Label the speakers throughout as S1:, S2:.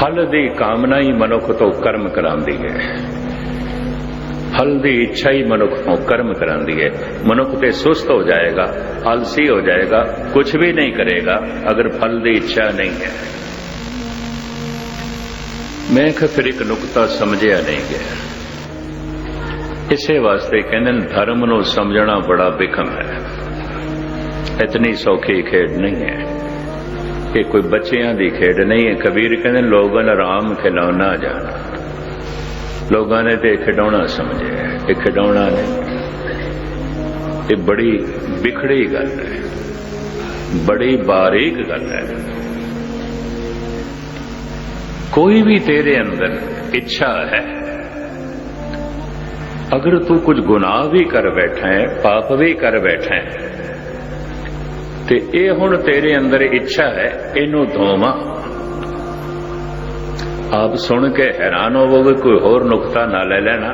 S1: ਫਲ ਦੀ ਕਾਮਨਾ ਹੀ ਮਨੁੱਖ ਤੋਂ ਕਰਮ ਕਰਾਉਂਦੀ ਹੈ। ਫਲ ਦੀ ਇੱਛਾ ਹੀ ਮਨੁੱਖ ਤੋਂ ਕਰਮ ਕਰਾਉਂਦੀ ਹੈ। ਮਨੁੱਖ ਤੇ ਸੁਸਤ ਹੋ ਜਾਏਗਾ, ਆਲਸੀ ਹੋ ਜਾਏਗਾ ਕੁਝ ਵੀ ਨਹੀਂ ਕਰੇਗਾ, ਅਗਰ ਫਲ ਦੀ ਇੱਛਾ ਨਹੀਂ ਹੈ। ਮੈਂ ਕਿਹਾ ਫਿਰ ਇੱਕ ਨੁਕਤਾ ਸਮਝਿਆ ਨਹੀਂ ਗਿਆ। ਇਸੇ ਵਾਸਤੇ ਕਹਿੰਦੇ ਨੇ, ਧਰਮ ਨੂੰ ਸਮਝਣਾ ਬੜਾ ਬਿਖਮ ਹੈ। ਇਤਨੀ ਸੌਖੀ ਖੇਡ ਨਹੀਂ ਹੈ। ਕਿ ਕੋਈ ਬੱਚਿਆਂ ਦੀ ਖੇਡ ਨਹੀਂ ਹੈ। ਕਬੀਰ ਕਹਿੰਦੇ, ਲੋਗਨ ਆਰਾਮ ਖਿਲੌਣਾ ਜਾਣਾ। ਲੋਕਾਂ ਨੇ ਤੇ ਖਿਡੌਣਾ ਸਮਝਿਆ। ਇਹ ਖਿਡੌਣਾ ਨਹੀਂ ਇਹ ਬੜੀ ਵਿਖੜੀ ਗੱਲ ਹੈ। ਬੜੀ ਬਾਰੀਕ ਗੱਲ ਹੈ। ਕੋਈ ਵੀ ਤੇਰੇ ਅੰਦਰ ਇੱਛਾ ਹੈ, ਅਗਰ ਤੂੰ ਕੁਝ ਗੁਨਾਹ ਵੀ ਕਰ ਬੈਠਾ ਹੈ, ਪਾਪ ਵੀ ਕਰ ਬੈਠਾ ਹੈ ਤੇ ਇਹ ਹੁਣ ਤੇਰੇ ਅੰਦਰ ਇੱਛਾ ਹੈ, ਇਹਨੂੰ ਦੋਵਾਂ ਆਪ ਸੁਣ ਕੇ ਹੈਰਾਨ ਹੋਵੋਗੇ, ਕੋਈ ਹੋਰ ਨੁਕਤਾ ਨਾ ਲੈ ਲੈਣਾ।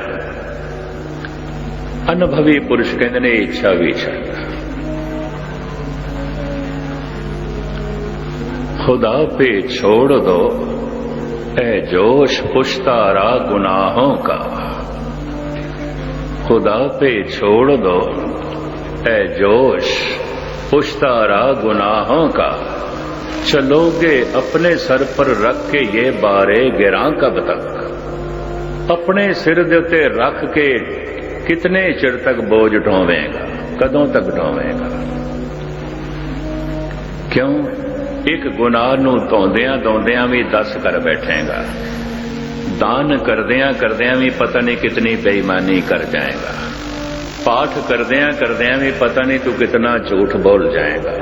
S1: ਅਨੁਭਵੀ ਪੁਰਸ਼ ਕਹਿੰਦੇ ਨੇ ਇੱਛਾ ਵੀ ਛੱਡ ਖੁਦਾ ਪੇ ਛੋੜ ਦੋ ਐ ਜੋਸ਼ ਪੁਸ਼ਤਾਰਾ ਗੁਨਾਹੋਂ ਕਾ। ਖੁਦਾ ਪੇ ਛੋੜ ਦੋ ਐ ਜੋਸ਼ پشتارا گناہوں کا۔ چلو گے اپنے سر پر رکھ کے یہ بارے گراں کب تک؟ اپنے سر دیتے رکھ کے کتنے چر تک بوجھ ڈھوے گا؟ کدوں تک ڈھوے گا؟ کیوں؟ ایک گناہ نو دوندیاں دوندیاں بھی دس کر بیٹھے گا۔ دان کردیاں کردیاں بھی پتہ نہیں کتنی بےمانی کر جائے گا۔ ਪਾਠ ਕਰਦਿਆਂ ਕਰਦਿਆਂ ਵੀ ਪਤਾ ਨਹੀਂ ਤੂੰ ਕਿਤਨਾ ਝੂਠ ਬੋਲ ਜਾਏਗਾ।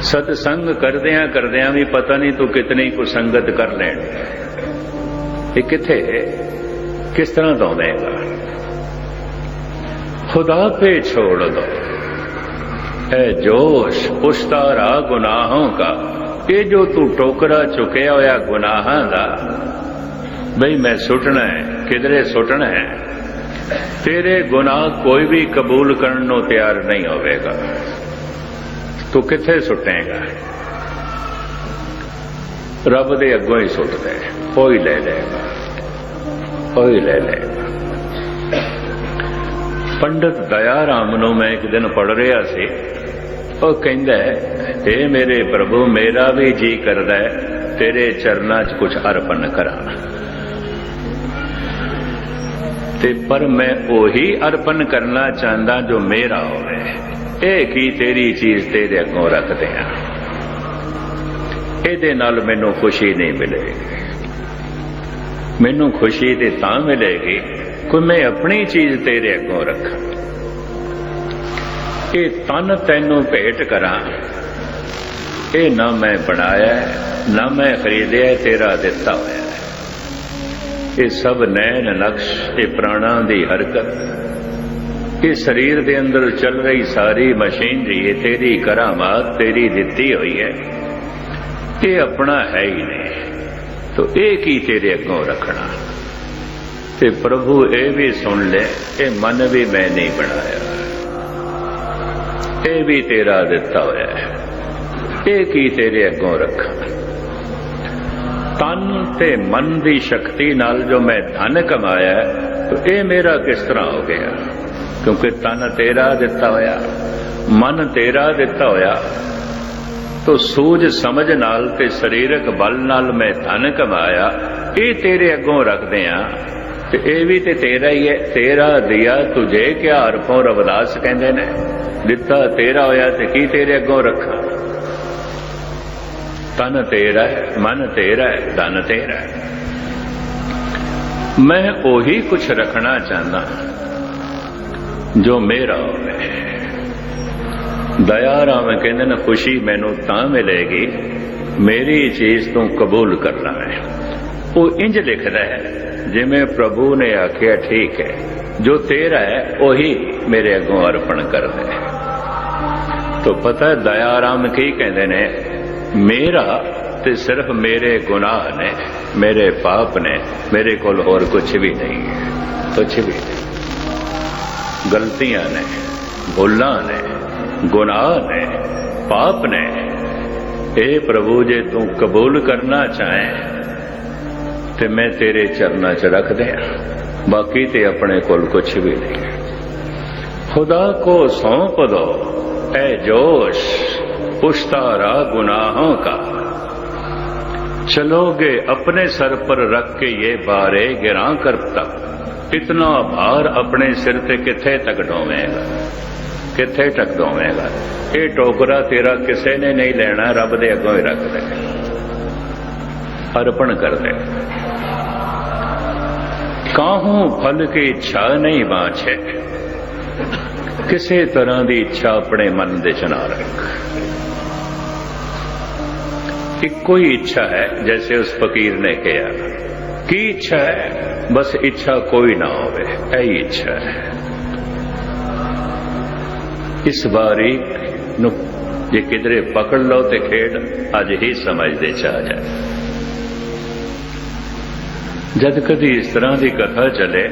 S1: ਸਤਸੰਗ ਕਰਦਿਆਂ ਕਰਦਿਆਂ ਵੀ ਪਤਾ ਨਹੀਂ ਤੂੰ ਕਿਤਨੀ ਕੁ ਸੰਗਤ ਕਰ ਲੈਣੀ। ਇਹ ਕਿੱਥੇ? ਕਿਸ ਤਰ੍ਹਾਂ ਦੌੜੇਗਾ ਖੁਦਾ ਤੇ ਛੋੜ ਦੋ। ਐ ਜੋਸ਼ ਪੁਸ਼ਤਾਰਾ ਗੁਨਾਹਾਂ ਦਾ ਇਹ ਜੋ ਤੂੰ ਟੋਕਰਾ ਚੁਕਿਆ ਹੋਇਆ ਗੁਨਾਹਾਂ ਦਾ, ਬਈ ਮੈਂ ਸੁਟਣਾ ਹੈ, ਕਿਧਰੇ ਸੁਟਣਾ ਹੈ? ਤੇਰੇ ਗੁਨਾਹ ਕੋਈ ਵੀ ਕਬੂਲ ਕਰਨ ਨੂੰ ਤਿਆਰ ਨਹੀਂ ਹੋਵੇਗਾ। ਤੂੰ ਕਿੱਥੇ ਸੁੱਟੇਗਾ? ਰੱਬ ਦੇ ਅੱਗੋਂ ਹੀ ਸੁੱਟਦਾ ਦੇ ਕੋਈ ਲੈ ਲੇਗਾ ਕੋਈ ਲੈ ਲੇਗਾ ਪੰਡਤ ਦਇਆ ਰਾਮ ਨੂੰ ਮੈਂ ਇੱਕ ਦਿਨ ਪੜ ਰਿਹਾ ਸੀ। ਉਹ ਕਹਿੰਦਾ ਏ ਮੇਰੇ ਪ੍ਰਭੂ, ਮੇਰਾ ਵੀ ਜੀ ਕਰਦਾ ਤੇਰੇ ਚਰਨਾਂ 'ਚ ਕੁਝ ਅਰਪਣ ਕਰਾਂ। ਤੇ ਪਰ ਮੈਂ ਉਹੀ ਅਰਪਣ ਕਰਨਾ ਚਾਹੁੰਦਾ ਜੋ ਮੇਰਾ ਹੋਵੇ। ਇਹ ਕੀ ਤੇਰੀ ਚੀਜ਼ ਤੇਰੇ ਅੱਗੋਂ ਰੱਖਦੇ ਆ। ਇਹਦੇ ਨਾਲ ਮੈਨੂੰ ਖੁਸ਼ੀ ਨਹੀਂ ਮਿਲੇਗੀ। ਮੈਨੂੰ ਖੁਸ਼ੀ ਤੇ ਤਾਂ ਮਿਲੇਗੀ ਕੋਈ ਮੈਂ ਆਪਣੀ ਚੀਜ਼ ਤੇਰੇ ਅੱਗੋਂ ਰੱਖਾਂ। ਇਹ ਤਨ ਤੈਨੂੰ ਭੇਟ ਕਰਾਂ। ਇਹ ਨਾ ਮੈਂ ਬਣਾਇਆ, ਨਾ ਮੈਂ ਖਰੀਦਿਆ, ਤੇਰਾ ਦਿੱਤਾ ਹੋਇਆ ਇਹ ਸਭ ਨੈਣ ਨਕਸ਼, ਇਹ ਪ੍ਰਾਣਾਂ ਦੀ ਹਰਕਤ। ਇਹ ਸਰੀਰ ਦੇ ਅੰਦਰ ਚੱਲ ਰਹੀ ਸਾਰੀ ਮਸ਼ੀਨਰੀ, ਇਹ ਤੇਰੀ ਕਰਾਮਾਤ ਤੇਰੀ ਦਿੱਤੀ ਹੋਈ ਹੈ। ਇਹ ਆਪਣਾ ਹੈ ਹੀ ਨਹੀਂ, ਤੋ ਇਹ ਕੀ ਤੇਰੇ ਅੱਗੋਂ ਰੱਖਣਾ? ਤੇ ਪ੍ਰਭੂ ਇਹ ਵੀ ਸੁਣ ਲੈ, ਇਹ ਮਨ ਵੀ ਮੈਂ ਨਹੀਂ ਬਣਾਇਆ। ਇਹ ਵੀ ਤੇਰਾ ਦਿੱਤਾ ਹੋਇਆ ਹੈ। ਇਹ ਕੀ ਤੇਰੇ ਅੱਗੋਂ ਰੱਖਾਂ? ਤਨ ਤੇ ਮਨ ਦੀ ਸ਼ਕਤੀ ਨਾਲ ਜੋ ਮੈਂ ਧਨ ਕਮਾਇਆ ਤਾਂ ਇਹ ਮੇਰਾ ਕਿਸ ਤਰ੍ਹਾਂ ਹੋ ਗਿਆ? ਕਿਉਂਕਿ ਤਨ ਤੇਰਾ ਦਿੱਤਾ ਹੋਇਆ, ਮਨ ਤੇਰਾ ਦਿੱਤਾ ਹੋਇਆ, ਤੋ ਸੂਝ ਸਮਝ ਨਾਲ ਤੇ ਸਰੀਰਕ ਬਲ ਨਾਲ ਮੈਂ ਧਨ ਕਮਾਇਆ, ਇਹ ਤੇਰੇ ਅੱਗੋਂ ਰੱਖਦੇ ਆ ਤੇ ਇਹ ਵੀ ਤੇ ਤੇਰਾ ਹੀ ਹੈ, ਤੇਰਾ ਦਿਆ ਤੁਝੇ ਕਿਆ ਅਰਪੋਂ ਰਵਦਾਸ ਕਹਿੰਦੇ ਨੇ, ਦਿੱਤਾ ਤੇਰਾ ਹੋਇਆ ਤੇ ਕੀ ਤੇਰੇ ਅੱਗੋਂ ਰੱਖਾਂ? ਤਨ ਤੇਰਾ, ਮਨ ਤੇਰਾ ਹੈ ਧਨ ਤੇਰਾ। ਮੈਂ ਉਹੀ ਕੁਛ ਰੱਖਣਾ ਚਾਹੁੰਦਾ ਜੋ ਮੇਰਾ ਹੋਵੇ ਦਇਆ ਰਾਮ ਕਹਿੰਦੇ ਨੇ, ਖੁਸ਼ੀ ਮੈਨੂੰ ਤਾਂ ਮਿਲੇਗੀ, ਮੇਰੀ ਚੀਜ਼ ਤੂੰ ਕਬੂਲ ਕਰ ਲਵੇਂ ਉਹ ਇੰਜ ਲਿਖਦਾ ਹੈ, ਜਿਵੇਂ ਪ੍ਰਭੂ ਨੇ ਆਖਿਆ, ਠੀਕ ਹੈ, ਜੋ ਤੇਰਾ ਹੈ, ਉਹੀ ਮੇਰੇ ਅੱਗੋਂ ਅਰਪਣ ਕਰ ਦੇ ਤੋ ਪਤਾ ਦਇਆ ਰਾਮ ਕੀ ਕਹਿੰਦੇ ਨੇ میرا تے صرف میرے گناہ نے، میرے پاپ نے، میرے کول اور کچھ بھی نہیں ہے کچھ بھی نہیں۔ گلتیاں نے بھولا نے، گناہ نے، پاپ نے۔ اے پربھو، جے تو قبول کرنا چاہیں تے میں تیرے چرنا چ رکھ دیا، باقی تے اپنے کول کچھ بھی نہیں۔ خدا کو سونپ دو، اے جوش۔ जोश पुश्तारा गुनाहों का चलोगे अपने सर पर रख के ये बारे गिरा कर तक इतना भार अपने सिर ते किथे तक ढोवेगा ਕਿੱਥੇ ਟਕ ਦੋਵੇਂਗਾ ਇਹ ਟੋਕਰਾ ਤੇਰਾ ਕਿਸੇ ਨੇ ਨਹੀਂ ਲੈਣਾ ਰੱਬ ਦੇ ਅੱਗੋਂ ਹੀ ਰੱਖ ਦੇ ਅਰਪਣ ਕਰ ਦੇ ਕਾਹੂ ਫਲ ਕੀ ਇੱਛਾ ਨਹੀਂ ਬਾਛੇ ਕਿਸੇ ਤਰ੍ਹਾਂ ਦੀ ਇੱਛਾ ਆਪਣੇ ਮਨ ਦੇ ਚ ਨਾ ਰੱਖ ਇੱਕੋ ਹੀ ਇੱਛਾ ਹੈ ਜੈਸੇ ਉਸ ਫਕੀਰ ਨੇ ਕਿਹਾ ਕੀ ਇੱਛਾ ਹੈ ਬਸ ਇੱਛਾ ਕੋਈ ਨਾ ਹੋਵੇ ਇਹੀ ਇੱਛਾ ਹੈ ਇਸ ਵਾਰੀ ਨੂੰ ਜੇ ਕਿਧਰੇ ਪਕੜ ਲਓ ਤੇ ਖੇਡ ਅੱਜ ਹੀ ਸਮਝਦੇ ਚ ਆ ਜਾਏ ਜਦ ਕਦੀ ਇਸ ਤਰ੍ਹਾਂ ਦੀ ਕਥਾ ਚੱਲੇ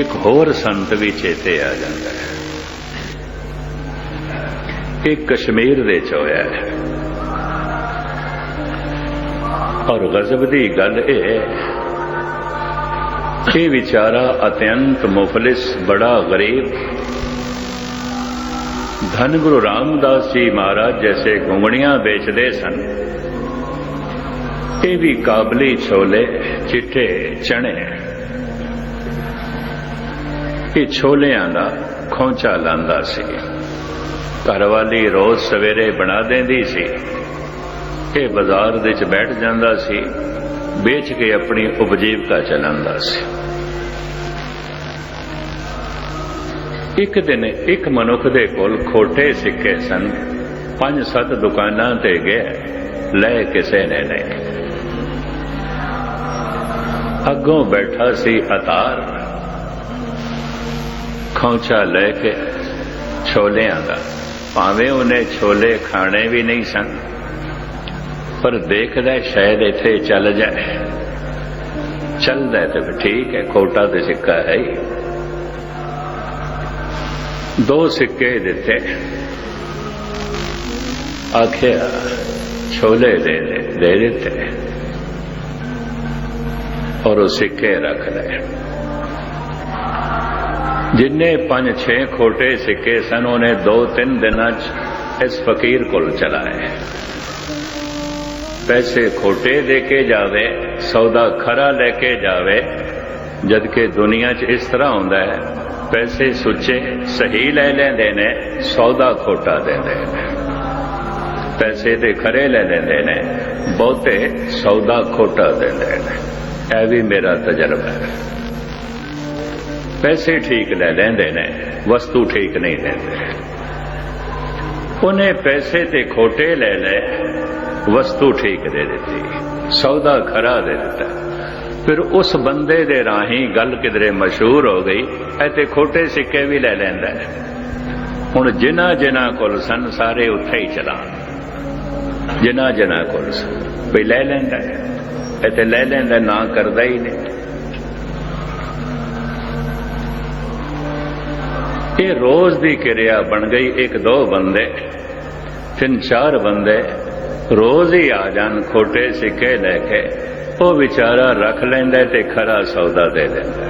S1: ਇੱਕ ਹੋਰ ਸੰਤ ਵੀ ਚੇਤੇ ਆ ਜਾਂਦਾ ਹੈ ਇਹ ਕਸ਼ਮੀਰ ਦੇ ਚ ਹੋਇਆ ਹੈ ਔਰ ਗਜ਼ਬ ਦੀ ਗੱਲ ਇਹ ਇਹ ਵਿਚਾਰਾ ਅਤਿਅੰਤ ਮੁਫਲਿਸ, ਬੜਾ ਗਰੀਬ। ਧੰਨ ਗੁਰੂ ਰਾਮਦਾਸ ਜੀ ਮਹਾਰਾਜ ਜੈਸੇ ਗੁੰਗਣੀਆਂ ਵੇਚਦੇ ਸਨ। ਇਹ ਵੀ ਕਾਬਲੀ ਛੋਲੇ ਚਿੱਟੇ ਚਣੇ। ਇਹ ਛੋਲਿਆਂ ਦਾ ਖੌਂਚਾ ਲਾਂਦਾ ਸੀ। ਘਰ ਵਾਲੀ ਰੋਜ਼ ਸਵੇਰੇ ਬਣਾ ਦਿੰਦੀ ਸੀ। ਇਹ ਬਾਜ਼ਾਰ ਦੇ ਵਿੱਚ ਬੈਠ ਜਾਂਦਾ ਸੀ, ਵੇਚ ਕੇ ਆਪਣੀ ਉਪਜੀਵਕਾ ਚਲਾਉਂਦਾ ਸੀ। ਇੱਕ ਦਿਨ ਇੱਕ ਮਨੁੱਖ ਦੇ ਕੋਲ ਖੋਟੇ ਸਿੱਕੇ ਸਨ। ਪੰਜ ਸੱਤ ਦੁਕਾਨਾਂ ਤੇ ਗਏ ਲੈ ਕਿਸੇ ਨੇ ਨਹੀਂ। ਅੱਗੋਂ ਬੈਠਾ ਸੀ ਅਤਾਰ। ਖੌਂਚਾ ਲੈ ਕੇ ਛੋਲਿਆਂ ਦਾ। ਭਾਵੇਂ ਉਹਨੇ ਛੋਲੇ ਖਾਣੇ ਵੀ ਨਹੀਂ ਸਨ ਪਰ ਦੇਖਦਾ ਸ਼ਾਇਦ ਇੱਥੇ ਚੱਲ ਜਾਏ। ਚੱਲਦਾ ਤੇ ਠੀਕ ਹੈ ਖੋਟਾ ਤੇ ਸਿੱਕਾ ਹੈ ਹੀ। ਦੋ ਸਿੱਕੇ ਦਿੱਤੇ। ਆਖਿਆ, ਛੋਲੇ ਦੇ ਦੇ ਦੇ ਦਿੱਤੇ। ਔਰ ਉਹ ਸਿੱਕੇ ਰੱਖ ਲਏ। ਜਿੰਨੇ ਪੰਜ ਛੇ ਖੋਟੇ ਸਿੱਕੇ ਸਨ, ਉਹਨੇ ਦੋ ਤਿੰਨ ਦਿਨਾਂ 'ਚ ਇਸ ਫਕੀਰ ਕੋਲ ਚਲਾਏ। ਪੈਸੇ ਖੋਟੇ ਦੇ ਕੇ ਜਾਵੇ, ਸੌਦਾ ਖਰਾ ਲੈ ਕੇ ਜਾਵੇ ਜਦ ਕਿ ਦੁਨੀਆ 'ਚ ਇਸ ਤਰ੍ਹਾਂ ਹੁੰਦਾ ਹੈ, ਪੈਸੇ ਸੁੱਚੇ ਸਹੀ ਲੈ ਲੈਂਦੇ ਨੇ, ਸੌਦਾ ਖੋਟਾ ਦਿੰਦੇ ਨੇ। ਪੈਸੇ ਤੇ ਖਰੇ ਲੈ ਲੈਂਦੇ ਨੇ, ਬਹੁਤੇ ਸੌਦਾ ਖੋਟਾ ਦਿੰਦੇ ਨੇ। ਇਹ ਵੀ ਮੇਰਾ ਤਜਰਬਾ ਹੈ। ਪੈਸੇ ਠੀਕ ਲੈ ਲੈਂਦੇ ਨੇ, ਵਸਤੂ ਠੀਕ ਨਹੀਂ ਦਿੰਦੇ। ਉਹਨੇ ਪੈਸੇ ਤੇ ਖੋਟੇ ਲੈ ਲੈ ਵਸਤੂ ਠੀਕ ਦੇ ਦਿੱਤੀ, ਸੌਦਾ ਖਰਾ ਦੇ ਦਿੱਤਾ। ਫਿਰ ਉਸ ਬੰਦੇ ਦੇ ਰਾਹੀਂ ਗੱਲ ਕਿਧਰੇ ਮਸ਼ਹੂਰ ਹੋ ਗਈ ਐਤੇ ਖੋਟੇ ਸਿੱਕੇ ਵੀ ਲੈ ਲੈਂਦਾ ਹੁਣ ਜਿਨ੍ਹਾਂ ਜਿਨ੍ਹਾਂ ਕੋਲ ਸਨ, ਸਾਰੇ ਉੱਥੇ ਹੀ ਚਲਾ ਜਿਨ੍ਹਾਂ ਜਿਨ੍ਹਾਂ ਕੋਲ ਸਨ ਕੋਈ ਲੈ ਲੈਂਦਾ ਐਤੇ ਲੈ ਲੈਂਦਾ, ਨਾ ਕਰਦਾ ਹੀ ਨਹੀਂ। ਇਹ ਰੋਜ਼ ਦੀ ਕਿਰਿਆ ਬਣ ਗਈ, ਇੱਕ ਦੋ ਬੰਦੇ, ਤਿੰਨ ਚਾਰ ਬੰਦੇ ਰੋਜ਼ ਹੀ ਆ ਜਾਣ, ਖੋਟੇ ਸਿੱਕੇ ਲੈ ਕੇ। ਉਹ ਵਿਚਾਰਾ ਰੱਖ ਲੈਂਦਾ ਤੇ ਖਰਾ ਸੌਦਾ ਦੇ ਦਿੰਦਾ।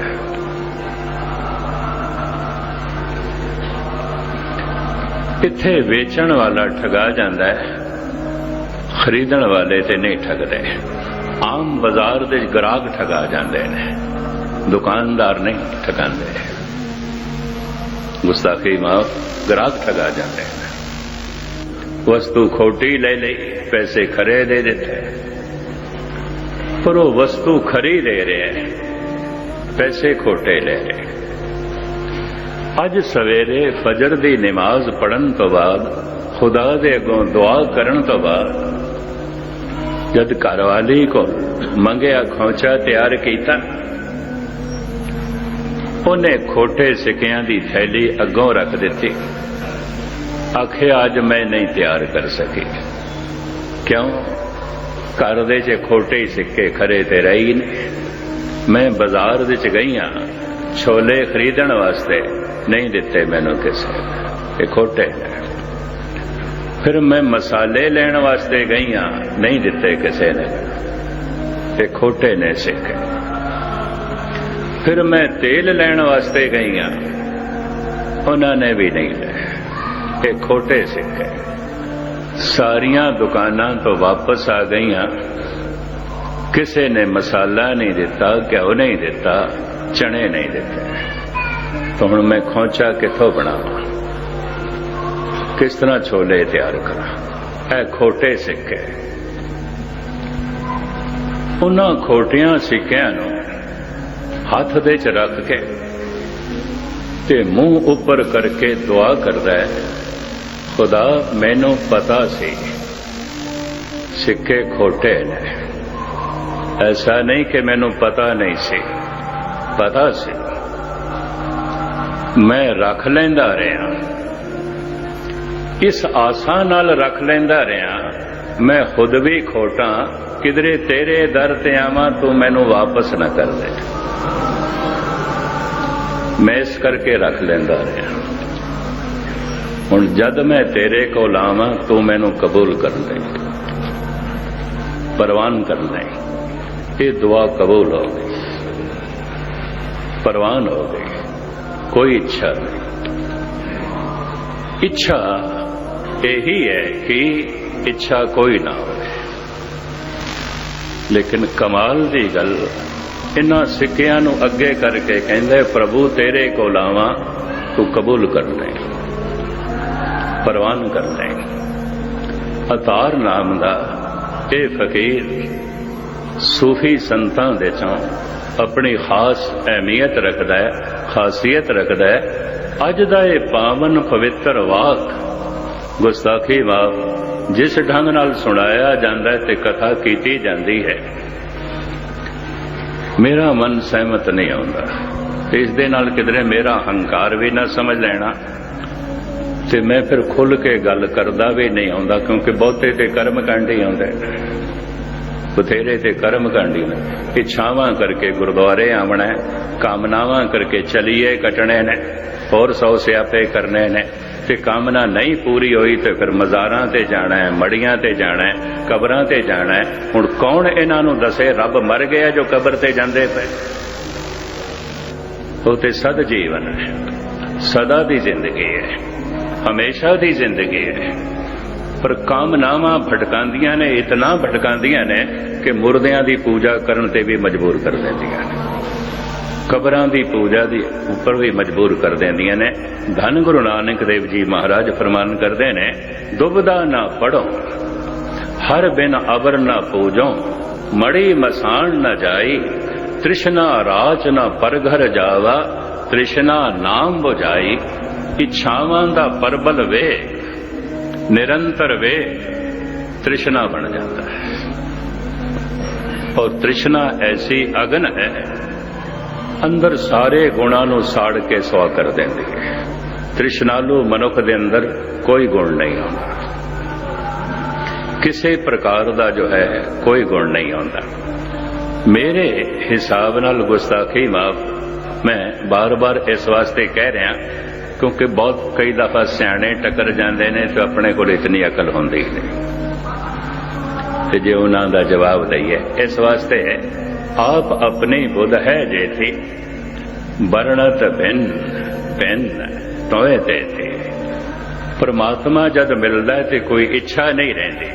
S1: ਇੱਥੇ ਵੇਚਣ ਵਾਲਾ ਠਗਾ ਜਾਂਦਾ ਹੈ, ਖਰੀਦਣ ਵਾਲੇ ਤੇ ਨਹੀਂ ਠਗਦੇ। ਆਮ ਬਾਜ਼ਾਰ ਦੇ ਗ੍ਰਾਹਕ ਠਗਾ ਜਾਂਦੇ ਨੇ, ਦੁਕਾਨਦਾਰ ਨਹੀਂ ਠਗਾਉਂਦੇ। ਗੁਸਤਾਖੀ ਮਾਫ, ਗ੍ਰਾਹਕ ਠਗਾ ਜਾਂਦੇ ਨੇ। ਵਸਤੂ ਖੋਟੀ ਲੈ ਲਈ। ਪੈਸੇ ਖਰੇ ਦੇ ਦਿੱਤੇ। ਪਰ ਉਹ ਵਸਤੂ ਖਰੀ ਦੇ ਰਹੇ ਪੈਸੇ ਖੋਟੇ ਲੈ ਰਹੇ ਅੱਜ ਸਵੇਰੇ ਫਜਰ ਦੀ ਨਮਾਜ਼ ਪੜਨ ਤੋਂ ਬਾਅਦ, ਖੁਦਾ ਦੇ ਅੱਗੋਂ ਦੁਆ ਕਰਨ ਤੋਂ ਬਾਅਦ, ਜਦ ਘਰਵਾਲੀ ਕੋ ਮੰਗਿਆ ਖੌਚਾ ਤਿਆਰ ਕੀਤਾ, ਉਹਨੇ ਖੋਟੇ ਸਿੱਕਿਆਂ ਦੀ ਥੈਲੀ ਅੱਗੋਂ ਰੱਖ ਦਿੱਤੀ। ਆਖਿਆ, ਅੱਜ ਮੈਂ ਨਹੀਂ ਤਿਆਰ ਕਰ ਸਕੀ। ਕਿਉਂ? ਘਰ ਦੇ ਚ ਖੋਟੇ ਸਿੱਕੇ ਖਰੇ ਤੇ ਰਹੀ ਨੇ। ਮੈਂ ਬਾਜ਼ਾਰ ਵਿੱਚ ਗਈ ਆ। ਛੋਲੇ ਖਰੀਦਣ ਵਾਸਤੇ ਨਹੀਂ ਦਿੱਤੇ ਮੈਨੂੰ ਕਿਸੇ ਇਹ ਖੋਟੇ ਨੇ। ਫਿਰ ਮੈਂ ਮਸਾਲੇ ਲੈਣ ਵਾਸਤੇ ਗਈ ਆ। ਨਹੀਂ ਦਿੱਤੇ ਕਿਸੇ ਨੇ। ਇਹ ਖੋਟੇ ਨੇ ਸਿੱਕੇ। ਫਿਰ ਮੈਂ ਤੇਲ ਲੈਣ ਵਾਸਤੇ ਗਈ ਆ। ਉਹਨਾਂ ਨੇ ਵੀ ਨਹੀਂ ਲਿਆ ਇਹ ਖੋਟੇ ਸਿੱਕੇ। ਸਾਰੀਆਂ ਦੁਕਾਨਾਂ ਤੋਂ ਵਾਪਸ ਆ ਗਈਆਂ। ਕਿਸੇ ਨੇ ਮਸਾਲਾ ਨਹੀਂ ਦਿੱਤਾ, ਘਿਓ ਨਹੀਂ ਦਿੱਤਾ ਚਣੇ ਨਹੀਂ ਦਿੱਤੇ। ਤਾਂ ਹੁਣ ਮੈਂ ਖੋਚਾ ਕਿੱਥੋਂ ਬਣਾਵਾਂ? ਕਿਸ ਤਰ੍ਹਾਂ ਛੋਲੇ ਤਿਆਰ ਕਰਾਂ? ਇਹ ਖੋਟੇ ਸਿੱਕੇ। ਉਹਨਾਂ ਖੋਟਿਆਂ ਸਿੱਕਿਆਂ ਨੂੰ ਹੱਥ ਦੇ ਚ ਰੱਖ ਕੇ ਤੇ ਮੂੰਹ ਉੱਪਰ ਕਰਕੇ ਦੁਆ ਕਰਦਾ ਹੈ ਖੁਦਾ ਮੈਨੂੰ ਪਤਾ ਸੀ। ਸਿੱਕੇ ਖੋਟੇ ਨੇ। ਐਸਾ ਨਹੀਂ ਕਿ ਮੈਨੂੰ ਪਤਾ ਨਹੀਂ ਸੀ। ਪਤਾ ਸੀ। ਮੈਂ ਰੱਖ ਲੈਂਦਾ ਰਿਹਾ। ਇਸ ਆਸਾ ਨਾਲ ਰੱਖ ਲੈਂਦਾ ਰਿਹਾ। ਮੈਂ ਖੁਦ ਵੀ ਖੋਟਾਂ, ਕਿਧਰੇ ਤੇਰੇ ਦਰ ਤੇ ਆਵਾਂ ਤੂੰ ਮੈਨੂੰ ਵਾਪਸ ਨਾ ਕਰ ਦੇ। ਮੈਂ ਇਸ ਕਰਕੇ ਰੱਖ ਲੈਂਦਾ ਰਿਹਾ। ਹੁਣ ਜਦ ਮੈਂ ਤੇਰੇ ਕੋਲ ਆਵਾਂ, ਤੂੰ ਮੈਨੂੰ ਕਬੂਲ ਕਰ ਲੈ। ਪ੍ਰਵਾਨ ਕਰ ਲੈ। ਇਹ ਦੁਆ ਕਬੂਲ ਹੋ ਗਈ। ਪ੍ਰਵਾਨ ਹੋ ਗਈ। ਕੋਈ ਇੱਛਾ ਨਹੀਂ। ਇੱਛਾ ਇਹੀ ਹੈ ਕਿ ਇੱਛਾ ਕੋਈ ਨਾ ਹੋਵੇ। ਲੇਕਿਨ ਕਮਾਲ ਦੀ ਗੱਲ ਇਹਨਾਂ ਸਿੱਕਿਆਂ ਨੂੰ ਅੱਗੇ ਕਰਕੇ ਕਹਿੰਦੇ, ਪ੍ਰਭੂ, ਤੇਰੇ ਕੋਲ ਆਵਾਂ, ਤੂੰ ਕਬੂਲ ਕਰ ਲੈ। ਪ੍ਰਵਾਨ ਕਰ ਲੈ। ਅਤਾਰ ਨਾਮ ਦਾ ਇਹ ਫਕੀਰ ਸੂਫੀ ਸੰਤਾਂ ਦੇ ਚੋਂ ਆਪਣੀ ਖਾਸ ਅਹਿਮੀਅਤ ਰੱਖਦਾ ਹੈ, ਖਾਸੀਅਤ ਰੱਖਦਾ ਹੈ। ਅੱਜ ਦਾ ਇਹ ਪਾਵਨ ਪਵਿੱਤਰ ਵਾਕ ਗੁਸਤਾਖੀ ਵਾਕ ਜਿਸ ਢੰਗ ਨਾਲ ਸੁਣਾਇਆ ਜਾਂਦਾ ਹੈ ਤੇ ਕਥਾ ਕੀਤੀ ਜਾਂਦੀ ਹੈ। ਮੇਰਾ ਮਨ ਸਹਿਮਤ ਨਹੀਂ ਆਉਂਦਾ। ਤੇ ਇਸ ਦੇ ਨਾਲ ਕਿਧਰੇ ਮੇਰਾ ਹੰਕਾਰ ਵੀ ਨਾ ਸਮਝ ਲੈਣਾ। ਤੇ ਮੈਂ ਫਿਰ ਖੁੱਲ ਕੇ ਗੱਲ ਕਰਦਾ ਵੀ ਨਹੀਂ ਆਉਂਦਾ, ਕਿਉਂਕਿ ਬਹੁਤੇ ਤੇ ਕਰਮ ਕਾਂਡ ਹੀ ਆਉਂਦੇ ਬਥੇਰੇ ਤੇ ਕਰਮ ਕਾਂਡੀ ਨੇ। ਇੱਛਾਵਾਂ ਕਰਕੇ ਗੁਰਦੁਆਰੇ ਆਵਣਾ ਕਾਮਨਾਵਾਂ ਕਰਕੇ ਚਲੀਏ, ਕਟਣੇ ਨੇ, ਹੋਰ ਸੌ ਸਿਆਪੇ ਕਰਨੇ ਨੇ। ਤੇ ਕਾਮਨਾ ਨਹੀਂ ਪੂਰੀ ਹੋਈ ਤੇ ਫਿਰ ਮਜ਼ਾਰਾਂ ਤੇ ਜਾਣਾ ਹੈ, ਮੜੀਆਂ ਤੇ ਜਾਣਾ ਹੈ, ਕਬਰਾਂ ਤੇ ਜਾਣਾ ਹੈ। ਹੁਣ ਕੌਣ ਇਹਨਾਂ ਨੂੰ ਦੱਸੇ, ਰੱਬ ਮਰ ਗਿਆ ਜੋ ਕਬਰ ਤੇ ਜਾਂਦੇ ਪਏ? ਉਹ ਤੇ ਸਦ ਜੀਵਨ ਹੈ, ਸਦਾ ਦੀ ਜ਼ਿੰਦਗੀ ਹੈ। ਹਮੇਸ਼ਾ ਦੀ ਜ਼ਿੰਦਗੀ ਹੈ। ਪਰ ਕਾਮਨਾਵਾਂ ਭਟਕਾਉਂਦੀਆਂ ਨੇ, ਇਤਨਾ ਭਟਕਾਉਂਦੀਆਂ ਨੇ ਕਿ ਮੁਰਦਿਆਂ ਦੀ ਪੂਜਾ ਕਰਨ ਤੇ ਵੀ ਮਜਬੂਰ ਕਰ ਦਿੰਦੀਆਂ ਨੇ। ਕਬਰਾਂ ਦੀ ਪੂਜਾ ਦੀ ਉੱਪਰ ਵੀ ਮਜਬੂਰ ਕਰ ਦਿੰਦੀਆਂ ਨੇ। ਧੰਨ ਗੁਰੂ ਨਾਨਕ ਦੇਵ ਜੀ ਮਹਾਰਾਜ ਫਰਮਾਨ ਕਰਦੇ ਨੇ, ਦੁਬਦਾ ਨਾ ਪੜੋ ਹਰ ਬਿਨ ਅਵਰ ਨਾ ਪੂਜੋ, ਮੜੀ ਮਸਾਣ ਨਾ ਜਾਈ, ਤ੍ਰਿਸ਼ਨਾ ਰਾਜ ਨਾ ਪਰਘਰ ਜਾਵਾ, ਤ੍ਰਿਸ਼ਨਾ ਨਾਮ ਬੁਝਾਈ ਇੱਛਾਵਾਂ ਦਾ ਪਰਬਲ ਵੇ, ਨਿਰੰਤਰ ਵੇ, ਤ੍ਰਿਸ਼ਨਾ ਬਣ ਜਾਂਦਾ ਹੈ। ਔਰ ਤ੍ਰਿਸ਼ਨਾ ਐਸੀ ਅਗਨ ਹੈ, ਅੰਦਰ ਸਾਰੇ ਗੁਣਾਂ ਨੂੰ ਸਾੜ ਕੇ ਸਵਾ ਕਰ ਦਿੰਦੀ ਹੈ। ਤ੍ਰਿਸ਼ਨਾਲੂ ਮਨੁੱਖ ਦੇ ਅੰਦਰ ਕੋਈ ਗੁਣ ਨਹੀਂ ਆਉਂਦਾ। ਕਿਸੇ ਪ੍ਰਕਾਰ ਦਾ ਜੋ ਹੈ, ਕੋਈ ਗੁਣ ਨਹੀਂ ਆਉਂਦਾ। ਮੇਰੇ ਹਿਸਾਬ ਨਾਲ ਗੁਸਤਾਖੀ ਮਾਫ, ਮੈਂ ਬਾਰ-ਬਾਰ ਇਸ ਵਾਸਤੇ ਕਹਿ ਰਿਹਾ ਕਿਉਂਕਿ ਬਹੁਤ ਕਈ ਦਫਾ ਸਿਆਣੇ ਟੱਕਰ ਜਾਂਦੇ ਨੇ ਤੇ ਆਪਣੇ ਕੋਲ ਇਤਨੀ ਅਕਲ ਹੁੰਦੀ ਨਹੀਂ। ਤੇ ਜੇ ਉਹਨਾਂ ਦਾ ਜਵਾਬ ਦਈਏ, ਇਸ ਵਾਸਤੇ ਆਪ ਆਪਣੀ ਬੁੱਧ ਹੈ ਜੇਤੀ ਵਰਣਤ ਭਿੰਨ ਭਿੰਨ ਤੋਏ ਤੇ ਤੇ। ਪਰਮਾਤਮਾ ਜਦ ਮਿਲਦਾ ਤੇ ਕੋਈ ਇੱਛਾ ਨਹੀਂ ਰਹਿੰਦੀ।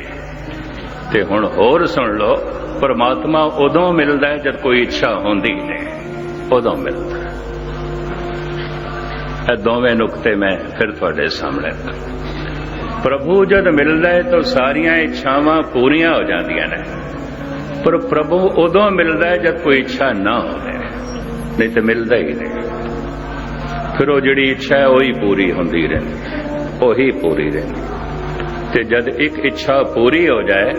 S1: ਤੇ ਹੁਣ ਹੋਰ ਸੁਣ ਲਓ, ਪਰਮਾਤਮਾ ਉਦੋਂ ਮਿਲਦਾ ਜਦ ਕੋਈ ਇੱਛਾ ਹੁੰਦੀ ਨਹੀਂ, ਉਦੋਂ ਮਿਲਦਾ। ਇਹ ਦੋਵੇਂ ਨੁਕਤੇ ਮੈਂ ਫਿਰ ਤੁਹਾਡੇ ਸਾਹਮਣੇ। ਪ੍ਰਭੂ ਜਦ ਮਿਲਦਾ ਹੈ ਤਾਂ ਸਾਰੀਆਂ ਇੱਛਾਵਾਂ ਪੂਰੀਆਂ ਹੋ ਜਾਂਦੀਆਂ ਨੇ। ਪਰ ਪ੍ਰਭੂ ਉਦੋਂ ਮਿਲਦਾ ਹੈ ਜਦ ਕੋਈ ਇੱਛਾ ਨਾ ਹੋਵੇ। ਨਹੀਂ ਤੇ ਮਿਲਦਾ ਹੀ ਨਹੀਂ। ਫਿਰ ਉਹ ਜਿਹੜੀ ਇੱਛਾ ਹੈ, ਉਹੀ ਪੂਰੀ ਹੁੰਦੀ ਰਹਿੰਦੀ ਉਹੀ ਪੂਰੀ ਰਹਿੰਦੀ ਤੇ ਜਦ ਇੱਕ ਇੱਛਾ ਪੂਰੀ ਹੋ ਜਾਏ,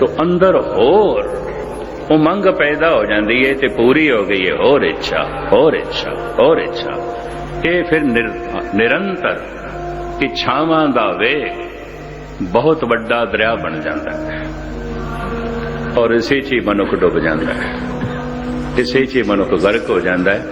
S1: ਤਾਂ ਅੰਦਰ ਹੋਰ ਉਮੰਗ ਪੈਦਾ ਹੋ ਜਾਂਦੀ ਹੈ ਤੇ ਪੂਰੀ ਹੋ ਗਈ ਹੈ। ਹੋਰ ਇੱਛਾ ਹੋਰ ਇੱਛਾ ਹੋਰ ਇੱਛਾ। ਇਹ ਫਿਰ ਨਿਰ- ਨਿਰੰਤਰ ਇੱਛਾਵਾਂ ਦਾ ਵੇ ਬਹੁਤ ਵੱਡਾ ਦਰਿਆ ਬਣ ਜਾਂਦਾ ਹੈ ਔਰ ਇਸੇ 'ਚ ਹੀ ਮਨੁੱਖ ਡੁੱਬ ਜਾਂਦਾ ਹੈ। ਇਸੇ 'ਚ ਹੀ ਮਨੁੱਖ ਗਰਕ ਹੋ ਜਾਂਦਾ ਹੈ।